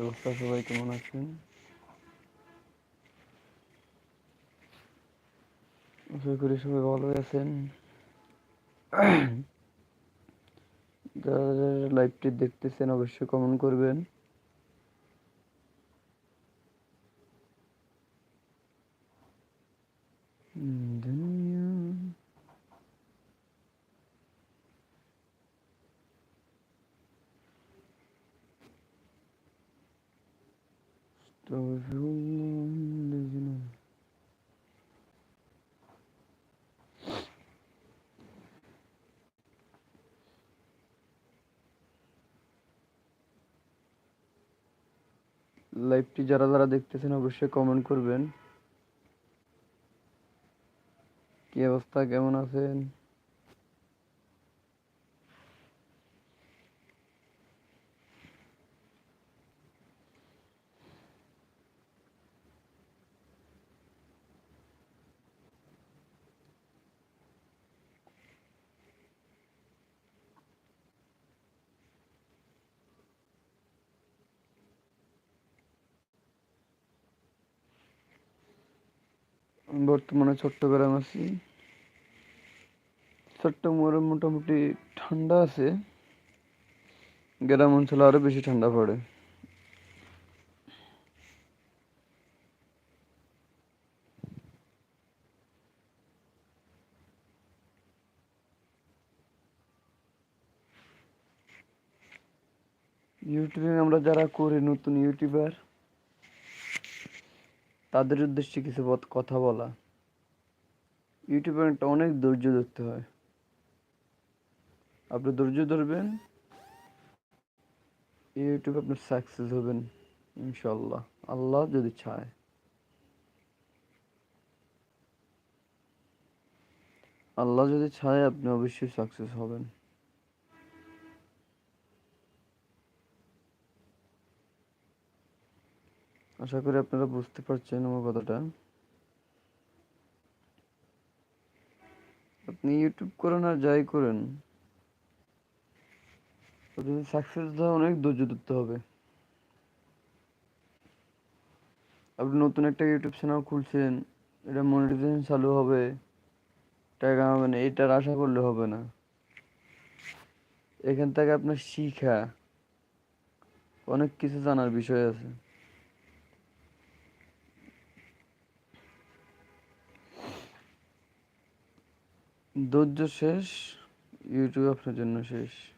অবস্থা, সবাই কেমন আছেন? আশা করি সবাই ভালো আছেন। যারা যারা লাইভটি দেখতেছেন, অবশ্যই কমেন্ট করবেন। استغفر الله الذي লাইভটি যারা যারা দেখতেছেন অবশ্যই কমেন্ট করবেন কি অবস্থা কেমন আছেন বর্তমানে চট্টগ্রাম আছি। চট্টগ্রামে মোটামুটি ঠান্ডা আছে। গ্রাম অঞ্চলে আরও বেশি ঠান্ডা পড়ে। ইউটিউবে আমরা যারা করি, নতুন ইউটিউবার তাদের উদ্দেশ্যে কিছু কথা বলা। ইউটিউবে একটা অনেক ধৈর্য ধরতে হয়। আপনি ধৈর্য ধরবেন, ইউটিউবে আপনি সাকসেস হবেন ইনশাল্লাহ আল্লাহ যদি চায়। আল্লাহ যদি চায়, আপনি অবশ্যই সাকসেস হবেন। আশা করি আপনারা বুঝতে পারছেন আমার কথাটা। আপনি ইউটিউব করেন আর যাই করেন সাকসেস অনেক ধৈর্য ধরতে হবে। আপনি নতুন একটা ইউটিউব চ্যানেল খুলছেন, এটা মনিটাইজেশন চালু হবে টাকা হবে না, এটার আশা করলে হবে না। এখান থেকে আপনার শিখা অনেক কিছু জানার বিষয় আছে। ধৈর্য শেষ ইউটিউব আপনার জন্য শেষ।